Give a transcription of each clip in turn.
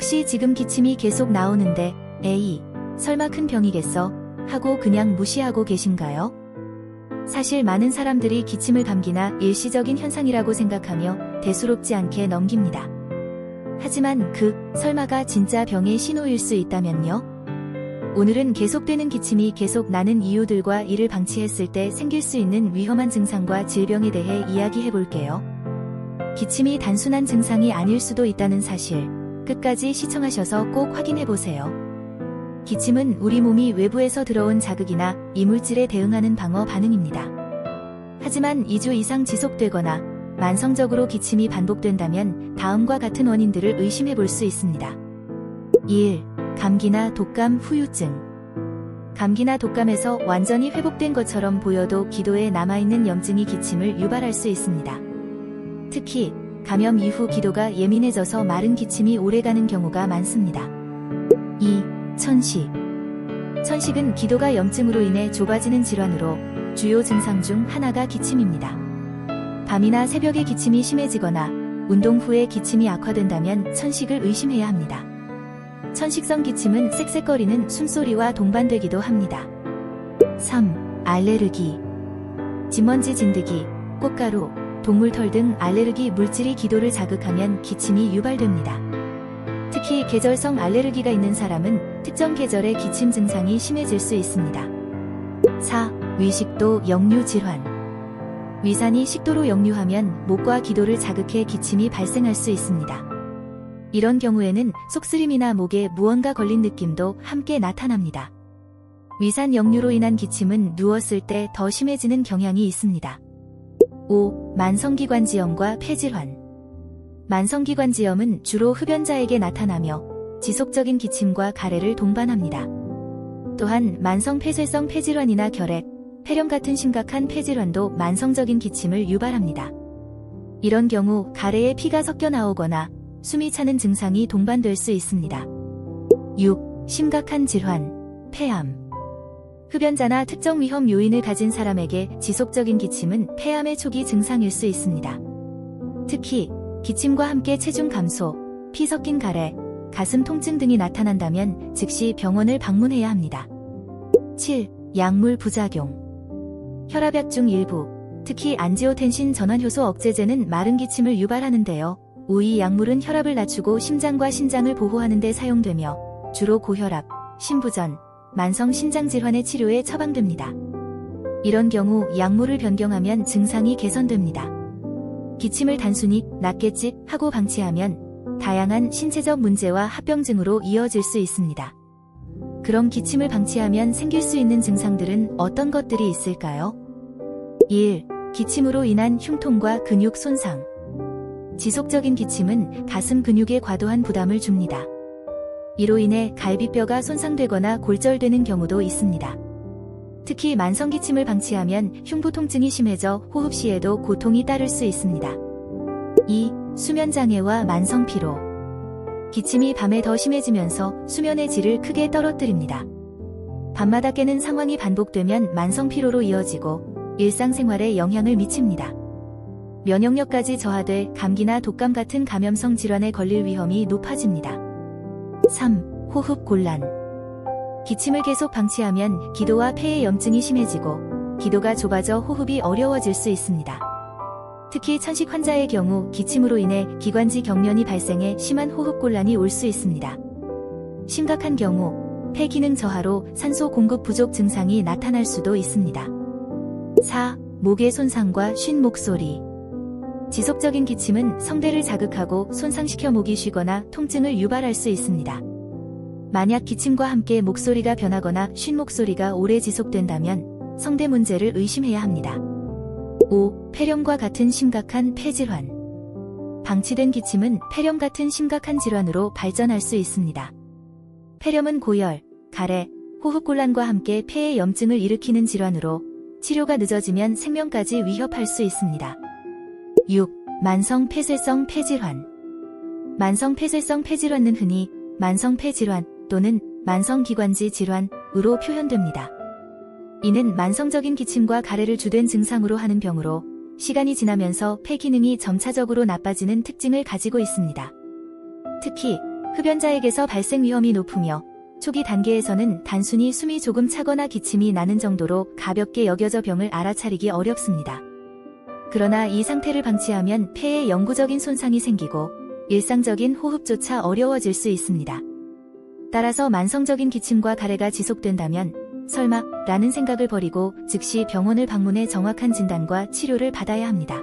혹시 지금 기침이 계속 나오는데 에이 설마 큰 병이겠어 하고 그냥 무시하고 계신가요? 사실 많은 사람들이 기침을 감기나 일시적인 현상이라고 생각하며 대수롭지 않게 넘깁니다. 하지만 그 설마가 진짜 병의 신호일 수 있다면요? 오늘은 계속되는 기침이 계속 나는 이유들과 이를 방치했을 때 생길 수 있는 위험한 증상과 질병에 대해 이야기해 볼게요. 기침이 단순한 증상이 아닐 수도 있다는 사실, 끝까지 시청하셔서 꼭 확인해 보세요. 기침은 우리 몸이 외부에서 들어온 자극이나 이물질에 대응하는 방어 반응입니다. 하지만 2주 이상 지속되거나 만성적으로 기침이 반복된다면 다음과 같은 원인들을 의심해 볼 수 있습니다. 1. 감기나 독감 후유증. 감기나 독감에서 완전히 회복된 것처럼 보여도 기도에 남아있는 염증이 기침을 유발할 수 있습니다. 특히 감염 이후 기도가 예민해져서 마른 기침이 오래가는 경우가 많습니다. 2. 천식. 천식은 기도가 염증으로 인해 좁아지는 질환으로 주요 증상 중 하나가 기침입니다. 밤이나 새벽에 기침이 심해지거나 운동 후에 기침이 악화된다면 천식을 의심해야 합니다. 천식성 기침은 쌕쌕거리는 숨소리와 동반되기도 합니다. 3. 알레르기. 진먼지 진드기, 꽃가루, 동물털 등 알레르기 물질이 기도를 자극하면 기침이 유발됩니다. 특히 계절성 알레르기가 있는 사람은 특정 계절의 기침 증상이 심해질 수 있습니다. 4. 위식도 역류 질환. 위산이 식도로 역류하면 목과 기도를 자극해 기침이 발생할 수 있습니다. 이런 경우에는 속쓰림이나 목에 무언가 걸린 느낌도 함께 나타납니다. 위산 역류로 인한 기침은 누웠을 때 더 심해지는 경향이 있습니다. 5. 만성기관지염과 폐질환. 만성기관지염은 주로 흡연자에게 나타나며 지속적인 기침과 가래를 동반합니다. 또한 만성 폐쇄성 폐질환이나 결핵, 폐렴 같은 심각한 폐질환도 만성적인 기침을 유발합니다. 이런 경우 가래에 피가 섞여 나오거나 숨이 차는 증상이 동반될 수 있습니다. 6. 심각한 질환, 폐암. 흡연자나 특정 위험 요인을 가진 사람에게 지속적인 기침은 폐암의 초기 증상일 수 있습니다. 특히 기침과 함께 체중 감소, 피 섞인 가래, 가슴 통증 등이 나타난다면 즉시 병원을 방문해야 합니다. 7. 약물 부작용. 혈압약 중 일부, 특히 안지오텐신 전환효소 억제제는 마른 기침을 유발하는데요. 우이 약물은 혈압을 낮추고 심장과 신장을 보호하는 데 사용되며 주로 고혈압, 심부전, 만성 신장질환의 치료에 처방됩니다. 이런 경우 약물을 변경하면 증상이 개선됩니다. 기침을 단순히 낫겠지 하고 방치하면 다양한 신체적 문제와 합병증으로 이어질 수 있습니다. 그럼 기침을 방치하면 생길 수 있는 증상들은 어떤 것들이 있을까요? 1. 기침으로 인한 흉통과 근육 손상. 지속적인 기침은 가슴 근육에 과도한 부담을 줍니다. 이로 인해 갈비뼈가 손상되거나 골절되는 경우도 있습니다. 특히 만성기침을 방치하면 흉부 통증이 심해져 호흡 시에도 고통이 따를 수 있습니다. 2. 수면장애와 만성피로. 기침이 밤에 더 심해지면서 수면의 질을 크게 떨어뜨립니다. 밤마다 깨는 상황이 반복되면 만성피로로 이어지고 일상생활에 영향을 미칩니다. 면역력까지 저하돼 감기나 독감 같은 감염성 질환에 걸릴 위험이 높아집니다. 3. 호흡 곤란. 기침을 계속 방치하면 기도와 폐의 염증이 심해지고 기도가 좁아져 호흡이 어려워질 수 있습니다. 특히 천식 환자의 경우 기침으로 인해 기관지 경련이 발생해 심한 호흡 곤란이 올 수 있습니다. 심각한 경우 폐 기능 저하로 산소 공급 부족 증상이 나타날 수도 있습니다. 4. 목의 손상과 쉰 목소리. 지속적인 기침은 성대를 자극하고 손상시켜 목이 쉬거나 통증을 유발할 수 있습니다. 만약 기침과 함께 목소리가 변하거나 쉰 목소리가 오래 지속된다면 성대 문제를 의심해야 합니다. 5. 폐렴과 같은 심각한 폐질환. 방치된 기침은 폐렴 같은 심각한 질환으로 발전할 수 있습니다. 폐렴은 고열, 가래, 호흡곤란과 함께 폐의 염증을 일으키는 질환으로 치료가 늦어지면 생명까지 위협할 수 있습니다. 6. 만성 폐쇄성 폐질환. 만성 폐쇄성 폐질환은 흔히 만성 폐질환 또는 만성 기관지 질환으로 표현됩니다. 이는 만성적인 기침과 가래를 주된 증상으로 하는 병으로 시간이 지나면서 폐 기능이 점차적으로 나빠지는 특징을 가지고 있습니다. 특히 흡연자에게서 발생 위험이 높으며 초기 단계에서는 단순히 숨이 조금 차거나 기침이 나는 정도로 가볍게 여겨져 병을 알아차리기 어렵습니다. 그러나 이 상태를 방치하면 폐에 영구적인 손상이 생기고 일상적인 호흡조차 어려워질 수 있습니다. 따라서 만성적인 기침과 가래가 지속된다면 설마 라는 생각을 버리고 즉시 병원을 방문해 정확한 진단과 치료를 받아야 합니다.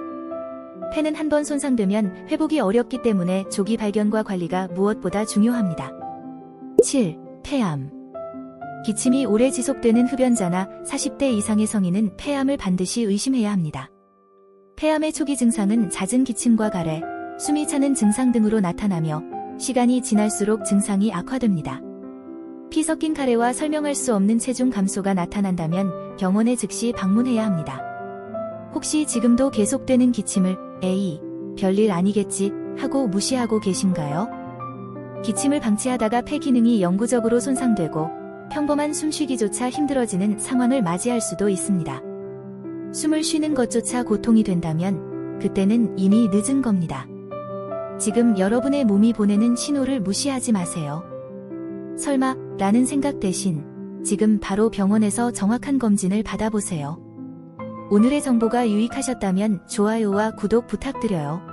폐는 한 번 손상되면 회복이 어렵기 때문에 조기 발견과 관리가 무엇보다 중요합니다. 7. 폐암 기침이 오래 지속되는 흡연자나 40대 이상의 성인은 폐암을 반드시 의심해야 합니다. 폐암의 초기 증상은 잦은 기침과 가래, 숨이 차는 증상 등으로 나타나며 시간이 지날수록 증상이 악화됩니다. 피 섞인 가래와 설명할 수 없는 체중 감소가 나타난다면 병원에 즉시 방문해야 합니다. 혹시 지금도 계속되는 기침을 에이, 별일 아니겠지 하고 무시하고 계신가요? 기침을 방치하다가 폐 기능이 영구적으로 손상되고 평범한 숨쉬기조차 힘들어지는 상황을 맞이할 수도 있습니다. 숨을 쉬는 것조차 고통이 된다면 그때는 이미 늦은 겁니다. 지금 여러분의 몸이 보내는 신호를 무시하지 마세요. 설마 라는 생각 대신 지금 바로 병원에서 정확한 검진을 받아보세요. 오늘의 정보가 유익하셨다면 좋아요와 구독 부탁드려요.